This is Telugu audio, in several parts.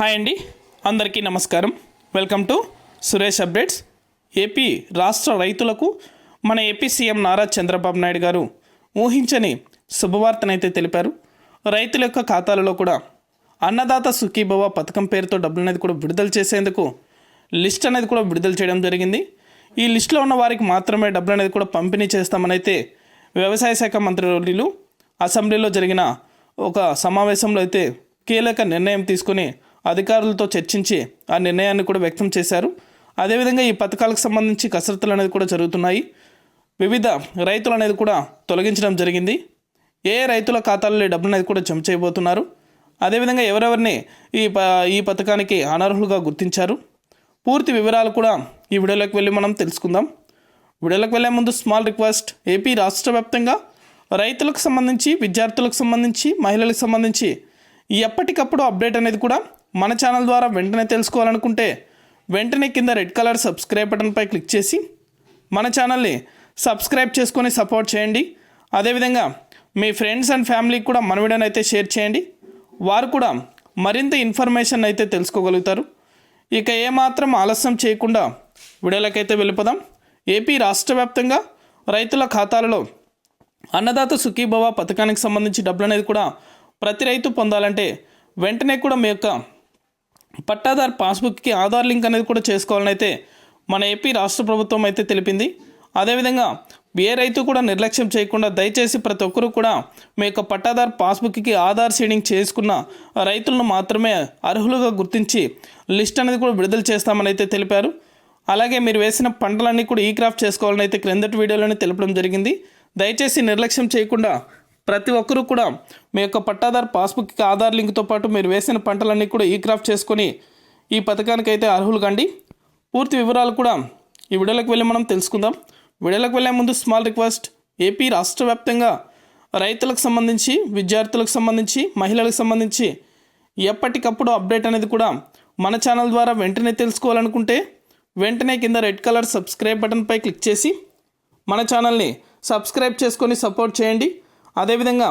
హాయ్ అండి. అందరికీ నమస్కారం. Welcome to Suresh updates. AP రాష్ట్ర రైతులకు మన ఏపీ సీఎం నారా చంద్రబాబు నాయుడు గారు ఊహించని శుభవార్తనైతే తెలిపారు. రైతుల యొక్క ఖాతాలలో కూడా అన్నదాత సుఖీభవ పథకం పేరుతో డబ్బులు అనేది కూడా విడుదల చేసేందుకు లిస్ట్ అనేది కూడా విడుదల చేయడం జరిగింది. ఈ లిస్టులో ఉన్న వారికి మాత్రమే డబ్బులు అనేది కూడా పంపిణీ చేస్తామని అయితే వ్యవసాయ శాఖ మంత్రులు అసెంబ్లీలో జరిగిన ఒక సమావేశంలో అయితే కీలక నిర్ణయం తీసుకుని అధికారులతో చర్చించి ఆ నిర్ణయాన్ని కూడా వ్యక్తం చేశారు. అదేవిధంగా ఈ పథకాలకు సంబంధించి కసరత్తులు అనేది కూడా జరుగుతున్నాయి. వివిధ రైతులు అనేది కూడా తొలగించడం జరిగింది. ఏ రైతుల ఖాతాల్లో డబ్బులు అనేది కూడా జమ చేయబోతున్నారు? అదేవిధంగా ఎవరెవరిని ఈ ప ఈ పథకానికి అనర్హులుగా గుర్తించారు? పూర్తి వివరాలు కూడా ఈ వీడియోలోకి వెళ్ళి మనం తెలుసుకుందాం. వీడియోలోకి వెళ్ళే ముందు స్మాల్ రిక్వెస్ట్. ఏపీ రాష్ట్ర వ్యాప్తంగా రైతులకు సంబంధించి విద్యార్థులకు సంబంధించి మహిళలకు సంబంధించి ఎప్పటికప్పుడు అప్డేట్ అనేది కూడా మన ఛానల్ ద్వారా వెంటనే తెలుసుకోవాలనుకుంటే వెంటనే కింద రెడ్ కలర్ సబ్స్క్రైబ్ బటన్పై క్లిక్ చేసి మన ఛానల్ని సబ్స్క్రైబ్ చేసుకొని సపోర్ట్ చేయండి. అదేవిధంగా మీ ఫ్రెండ్స్ అండ్ ఫ్యామిలీకి కూడా మన వీడియోని అయితే షేర్ చేయండి. వారు కూడా మరింత ఇన్ఫర్మేషన్ అయితే తెలుసుకోగలుగుతారు. ఇక ఏమాత్రం ఆలస్యం చేయకుండా వీడియోలకైతే వెళ్ళిపోదాం. ఏపీ రాష్ట్ర వ్యాప్తంగా రైతుల ఖాతాలలో అన్నదాత సుఖీభవ పథకానికి సంబంధించి డబ్బులు అనేది కూడా ప్రతి రైతు పొందాలంటే వెంటనే కూడా మీ యొక్క పట్టాదారు పాస్బుక్కి ఆధార్ లింక్ అనేది కూడా చేసుకోవాలని అయితే మన ఏపీ రాష్ట్ర ప్రభుత్వం అయితే తెలిపింది. అదేవిధంగా ఏ రైతు కూడా నిర్లక్ష్యం చేయకుండా దయచేసి ప్రతి ఒక్కరూ కూడా మీ యొక్క పట్టాదార్ పాస్బుక్కి ఆధార్ సీడింగ్ చేసుకున్న రైతులను మాత్రమే అర్హులుగా గుర్తించి లిస్ట్ అనేది కూడా విడుదల చేస్తామని అయితే తెలిపారు. అలాగే మీరు వేసిన పంటలన్నీ కూడా ఈ క్రాఫ్ట్ చేసుకోవాలని అయితే క్రిందటి వీడియోలోనే తెలపడం జరిగింది. దయచేసి నిర్లక్ష్యం చేయకుండా ప్రతి ఒక్కరూ కూడా మీ యొక్క పట్టాదారు పాస్బుక్కి ఆధార్ లింక్తో పాటు మీరు వేసిన పంటలన్నీ కూడా ఈ క్రాఫ్ట్ చేసుకొని ఈ పథకానికి అయితే అర్హులు కండి. పూర్తి వివరాలు కూడా ఈ వీడియోలోకి వెళ్ళి మనం తెలుసుకుందాం. వీడియోలోకి వెళ్ళే ముందు స్మాల్ రిక్వెస్ట్ ఏపీ రాష్ట్ర వ్యాప్తంగా రైతులకు సంబంధించి విద్యార్థులకు సంబంధించి మహిళలకు సంబంధించి ఎప్పటికప్పుడు అప్డేట్ అనేది కూడా మన ఛానల్ ద్వారా వెంటనే తెలుసుకోవాలనుకుంటే వెంటనే కింద రెడ్ కలర్ సబ్స్క్రైబ్ బటన్పై క్లిక్ చేసి మన ఛానల్ని సబ్స్క్రైబ్ చేసుకొని సపోర్ట్ చేయండి. అదేవిధంగా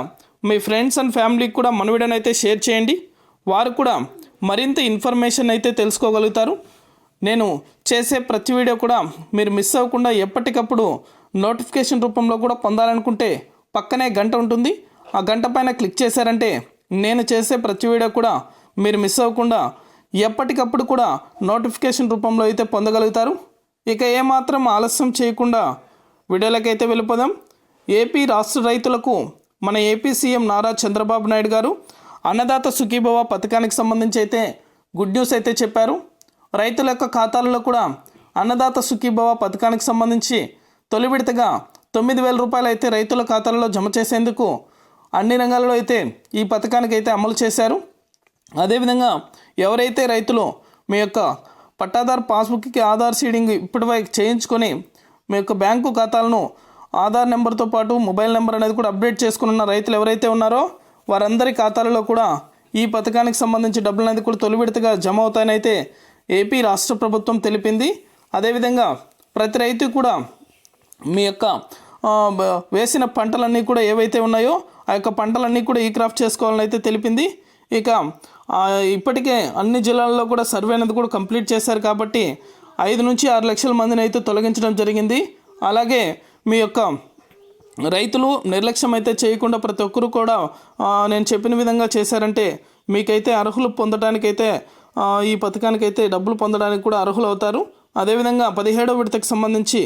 మీ ఫ్రెండ్స్ అండ్ ఫ్యామిలీకి కూడా మన వీడియోని అయితే షేర్ చేయండి. వారు కూడా మరింత ఇన్ఫర్మేషన్ అయితే తెలుసుకోగలుగుతారు. నేను చేసే ప్రతి వీడియో కూడా మీరు మిస్ అవ్వకుండా ఎప్పటికప్పుడు నోటిఫికేషన్ రూపంలో కూడా పొందాలనుకుంటే పక్కనే గంట ఉంటుంది. ఆ గంట పైన క్లిక్ చేశారంటే నేను చేసే ప్రతి వీడియో కూడా మీరు మిస్ అవ్వకుండా ఎప్పటికప్పుడు కూడా నోటిఫికేషన్ రూపంలో అయితే పొందగలుగుతారు. ఇక ఏమాత్రం ఆలస్యం చేయకుండా వీడియోలకైతే వెళ్ళిపోదాం. ఏపీ రాష్ట్ర రైతులకు మన ఏపీ సీఎం నారా చంద్రబాబు నాయుడు గారు అన్నదాత సుఖీభవ పథకానికి సంబంధించి అయితే గుడ్ న్యూస్ అయితే చెప్పారు. రైతుల యొక్క ఖాతాలలో కూడా అన్నదాత సుఖీభవ పథకానికి సంబంధించి తొలి విడతగా తొమ్మిది వేల రూపాయలు అయితే రైతుల ఖాతాలలో జమ చేసేందుకు అన్ని రంగాల్లో అయితే ఈ పథకానికి అయితే అమలు చేశారు. అదేవిధంగా ఎవరైతే రైతులు మీ యొక్క పట్టాదారు పాస్బుక్కి ఆధార్ సీడింగ్ ఇప్పటివరకు చేయించుకొని మీ యొక్క బ్యాంకు ఖాతాలను ఆధార్ నెంబర్తో పాటు మొబైల్ నెంబర్ అనేది కూడా అప్డేట్ చేసుకుని ఉన్న రైతులు ఎవరైతే ఉన్నారో వారందరి ఖాతాలలో కూడా ఈ పథకానికి సంబంధించి డబ్బులు అనేది కూడా తొలి విడతగా జమ అవుతాయనైతే ఏపీ రాష్ట్ర ప్రభుత్వం తెలిపింది. అదేవిధంగా ప్రతి రైతు కూడా మీ యొక్క వేసిన పంటలన్నీ కూడా ఏవైతే ఉన్నాయో ఆ యొక్క పంటలన్నీ కూడా ఈ క్రాఫ్ట్ చేసుకోవాలని అయితే తెలిపింది. ఇక ఇప్పటికే అన్ని జిల్లాల్లో కూడా సర్వే అనేది కూడా కంప్లీట్ చేశారు కాబట్టి ఐదు నుంచి ఆరు లక్షల మందిని అయితే తొలగించడం జరిగింది. అలాగే మీ యొక్క రైతులు నిర్లక్ష్యం అయితే చేయకుండా ప్రతి ఒక్కరు కూడా నేను చెప్పిన విధంగా చేశారంటే మీకైతే అర్హులు పొందడానికైతే ఈ పథకానికైతే డబ్బులు పొందడానికి కూడా అర్హులు అవుతారు. అదేవిధంగా పదిహేడో విడతకు సంబంధించి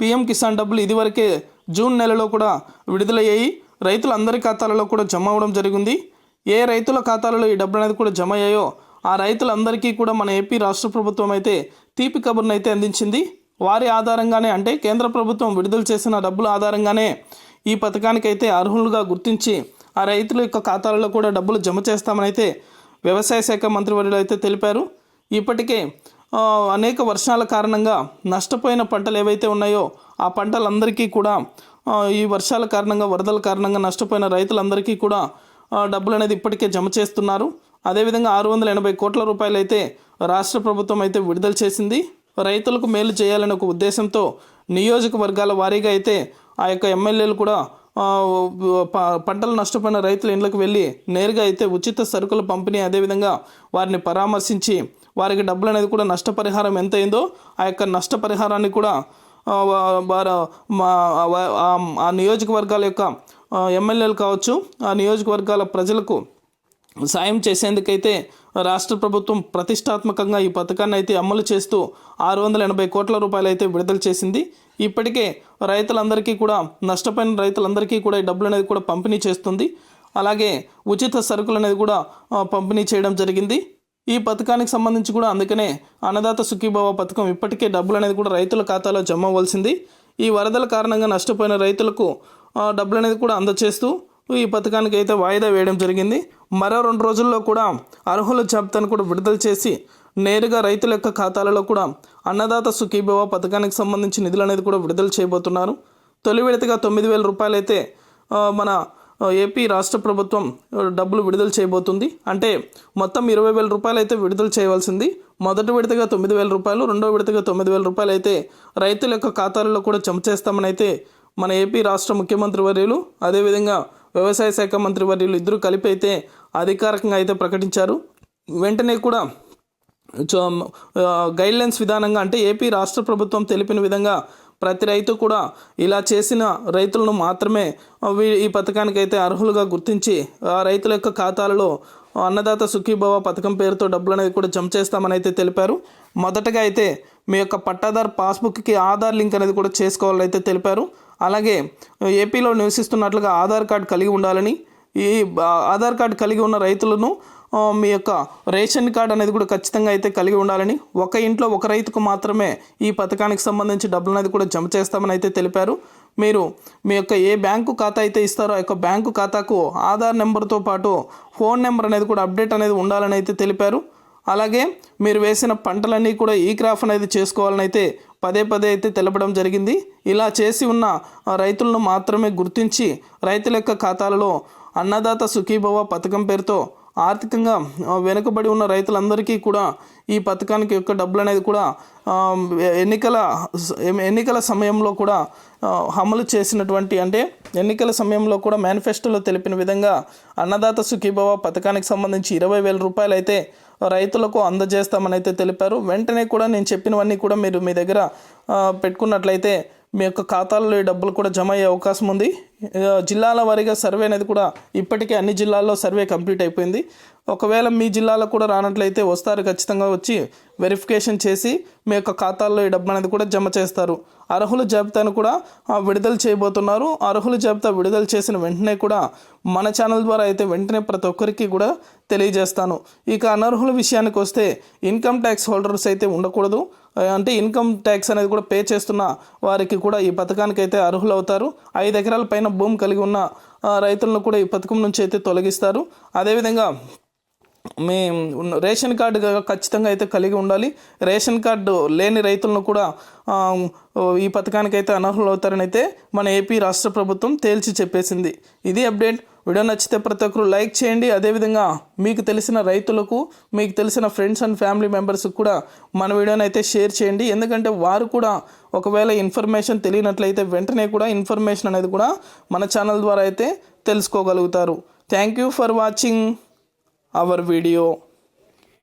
పిఎం కిసాన్ డబ్బులు ఇదివరకే జూన్ నెలలో కూడా విడుదలయ్యాయి. రైతులందరి ఖాతాలలో కూడా జమ అవ్వడం జరిగింది. ఏ రైతుల ఖాతాలలో ఈ డబ్బులు అనేది కూడా జమ అయ్యాయో ఆ రైతులందరికీ కూడా మన ఏపీ రాష్ట్ర ప్రభుత్వం అయితే తీపి కబుర్ను అయితే అందించింది. వారి ఆధారంగానే అంటే కేంద్ర ప్రభుత్వం విడుదల చేసిన డబ్బుల ఆధారంగానే ఈ పథకానికైతే అర్హులుగా గుర్తించి ఆ రైతుల యొక్క ఖాతాలలో కూడా డబ్బులు జమ చేస్తామని అయితే వ్యవసాయ శాఖ మంత్రివర్యులు అయితే తెలిపారు. ఇప్పటికే అనేక వర్షాల కారణంగా నష్టపోయిన పంటలు ఏవైతే ఉన్నాయో ఆ పంటలందరికీ కూడా ఈ వర్షాల కారణంగా వరదల కారణంగా నష్టపోయిన రైతులందరికీ కూడా డబ్బులు అనేది ఇప్పటికే జమ చేస్తున్నారు. అదేవిధంగా ఆరు వందల ఎనభై కోట్ల రూపాయలు అయితే రాష్ట్ర ప్రభుత్వం అయితే విడుదల చేసింది. రైతులకు మేలు చేయాలనే ఒక ఉద్దేశంతో నియోజకవర్గాల వారీగా అయితే ఆ యొక్క ఎమ్మెల్యేలు కూడా పంటలు నష్టపోయిన రైతుల ఇండ్లకు వెళ్ళి నేరుగా అయితే ఉచిత సరుకుల పంపిణీ అదేవిధంగా వారిని పరామర్శించి వారికి డబ్బులు అనేది కూడా నష్టపరిహారం ఎంత అయిందో ఆ యొక్క నష్టపరిహారాన్ని కూడా వారు మా ఆ- నియోజకవర్గాల యొక్క ఎమ్మెల్యేలు కావచ్చు ఆ నియోజకవర్గాల ప్రజలకు సాయం చేసేందుకైతే రాష్ట్ర ప్రభుత్వం ప్రతిష్టాత్మకంగా ఈ పథకాన్ని అయితే అమలు చేస్తూ ఆరు వందల ఎనభై కోట్ల రూపాయలు అయితే విడుదల చేసింది. ఇప్పటికే రైతులందరికీ కూడా నష్టపోయిన రైతులందరికీ కూడా ఈ డబ్బులు అనేది కూడా పంపిణీ చేస్తుంది. అలాగే ఉచిత సరుకులు అనేది కూడా పంపిణీ చేయడం జరిగింది. ఈ పథకానికి సంబంధించి కూడా అందుకనే అన్నదాత సుఖీభావ పథకం ఇప్పటికే డబ్బులు అనేది కూడా రైతుల ఖాతాలో జమ అవ్వాల్సింది. ఈ వరదల కారణంగా నష్టపోయిన రైతులకు డబ్బులు అనేది కూడా అందచేస్తూ ఈ పథకానికి అయితే వాయిదా వేయడం జరిగింది. మరో రెండు రోజుల్లో కూడా అర్హుల జాబితాను కూడా విడుదల చేసి నేరుగా రైతుల యొక్క ఖాతాలలో కూడా అన్నదాత సుఖీభవ పథకానికి సంబంధించి నిధులు అనేది కూడా విడుదల చేయబోతున్నారు. తొలి విడతగా తొమ్మిది వేల రూపాయలు అయితే మన ఏపీ రాష్ట్ర ప్రభుత్వం డబ్బులు విడుదల చేయబోతుంది. అంటే మొత్తం ఇరవై వేల రూపాయలు అయితే విడుదల చేయవలసింది. మొదటి విడతగా తొమ్మిది వేల రూపాయలు రెండో విడతగా తొమ్మిది వేల రూపాయలు అయితే రైతుల యొక్క ఖాతాలలో కూడా జమ చేస్తామని అయితే మన ఏపీ రాష్ట్ర ముఖ్యమంత్రి వర్యులు అదేవిధంగా వ్యవసాయ శాఖ మంత్రి వర్యులు ఇద్దరు కలిపి అయితే అధికారికంగా అయితే ప్రకటించారు. వెంటనే కూడా గైడ్లైన్స్ విధానంగా అంటే ఏపీ రాష్ట్ర ప్రభుత్వం తెలిపిన విధంగా ప్రతి రైతు కూడా ఇలా చేసిన రైతులను మాత్రమే ఈ పథకానికి అయితే అర్హులుగా గుర్తించి ఆ రైతుల యొక్క ఖాతాలలో అన్నదాత సుఖీభవ పథకం పేరుతో డబ్బులు అనేది కూడా జమ చేస్తామని అయితే తెలిపారు. మొదటగా అయితే మీ యొక్క పట్టాదార్ పాస్బుక్కి ఆధార్ లింక్ అనేది కూడా చేసుకోవాలని అయితే తెలిపారు. అలాగే ఏపీలో నివసిస్తున్నట్లుగా ఆధార్ కార్డు కలిగి ఉండాలని ఈ ఆధార్ కార్డు కలిగి ఉన్న రైతులను మీ యొక్క రేషన్ కార్డు అనేది కూడా ఖచ్చితంగా అయితే కలిగి ఉండాలని ఒక ఇంట్లో ఒక రైతుకు మాత్రమే ఈ పథకానికి సంబంధించి డబ్బులు అనేది కూడా జమ చేస్తామని అయితే తెలిపారు. మీరు మీ యొక్క ఏ బ్యాంకు ఖాతా అయితే ఇస్తారో ఆ యొక్క బ్యాంకు ఖాతాకు ఆధార్ నెంబర్తో పాటు ఫోన్ నెంబర్ అనేది కూడా అప్డేట్ అనేది ఉండాలని అయితే తెలిపారు. అలాగే మీరు వేసిన పంటలన్నీ కూడా ఈ క్రాఫ్ అనేది చేసుకోవాలని అయితే పదే పదే అయితే తెలపడం జరిగింది. ఇలా చేసి ఉన్న రైతులను మాత్రమే గుర్తించి రైతుల యొక్క ఖాతాలలో అన్నదాత సుఖీభవ పథకం పేరుతో ఆర్థికంగా వెనుకబడి ఉన్న రైతులందరికీ కూడా ఈ పథకానికి యొక్క డబ్బులు అనేది కూడా ఎన్నికల ఎన్నికల సమయంలో కూడా అమలు చేసినటువంటి అంటే ఎన్నికల సమయంలో కూడా మేనిఫెస్టోలో తెలిపిన విధంగా అన్నదాత సుఖీభవ పథకానికి సంబంధించి ఇరవై వేల రూపాయలు అయితే రైతులకు అందజేస్తామని అయితే తెలిపారు. వెంటనే కూడా నేను చెప్పినవన్నీ కూడా మీరు మీ దగ్గర పెట్టుకున్నట్లయితే మీ యొక్క ఖాతాల్లో ఈ డబ్బులు కూడా జమ అయ్యే అవకాశం ఉంది. జిల్లాల వారీగా సర్వే అనేది కూడా ఇప్పటికే అన్ని జిల్లాల్లో సర్వే కంప్లీట్ అయిపోయింది. ఒకవేళ మీ జిల్లాలో కూడా రానట్లయితే వస్తారు ఖచ్చితంగా వచ్చి వెరిఫికేషన్ చేసి మీ యొక్క ఖాతాల్లో ఈ డబ్బు అనేది కూడా జమ చేస్తారు. అర్హుల జాబితాను కూడా విడుదల చేయబోతున్నారు. అర్హుల జాబితా విడుదల చేసిన వెంటనే కూడా మన ఛానల్ ద్వారా అయితే వెంటనే ప్రతి ఒక్కరికి కూడా తెలియజేస్తాను. ఇక అనర్హుల విషయానికి వస్తే ఇన్కమ్ ట్యాక్స్ హోల్డర్స్ అయితే ఉండకూడదు. అంటే ఇన్కమ్ ట్యాక్స్ అనేది కూడా పే చేస్తున్న వారికి కూడా ఈ పథకానికి అయితే అర్హులవుతారు. ఐదు ఎకరాల పైన భూమి కలిగి ఉన్న రైతులను కూడా ఈ పథకం నుంచి అయితే తొలగిస్తారు. అదేవిధంగా మీ రేషన్ కార్డు ఖచ్చితంగా అయితే కలిగి ఉండాలి. రేషన్ కార్డు లేని రైతులను కూడా ఈ పథకానికి అయితే అనర్హులు అవుతారని అయితే మన ఏపీ రాష్ట్ర ప్రభుత్వం తేల్చి చెప్పేసింది. ఇది అప్డేట్. వీడియో నచ్చితే ప్రతి ఒక్కరు లైక్ చేయండి. అదేవిధంగా మీకు తెలిసిన రైతులకు మీకు తెలిసిన ఫ్రెండ్స్ అండ్ ఫ్యామిలీ మెంబర్స్కి కూడా మన వీడియోని అయితే షేర్ చేయండి. ఎందుకంటే వారు కూడా ఒకవేళ ఇన్ఫర్మేషన్ తెలియనట్లయితే వెంటనే కూడా ఇన్ఫర్మేషన్ అనేది కూడా మన ఛానల్ ద్వారా అయితే తెలుసుకోగలుగుతారు. Thank you for watching our video.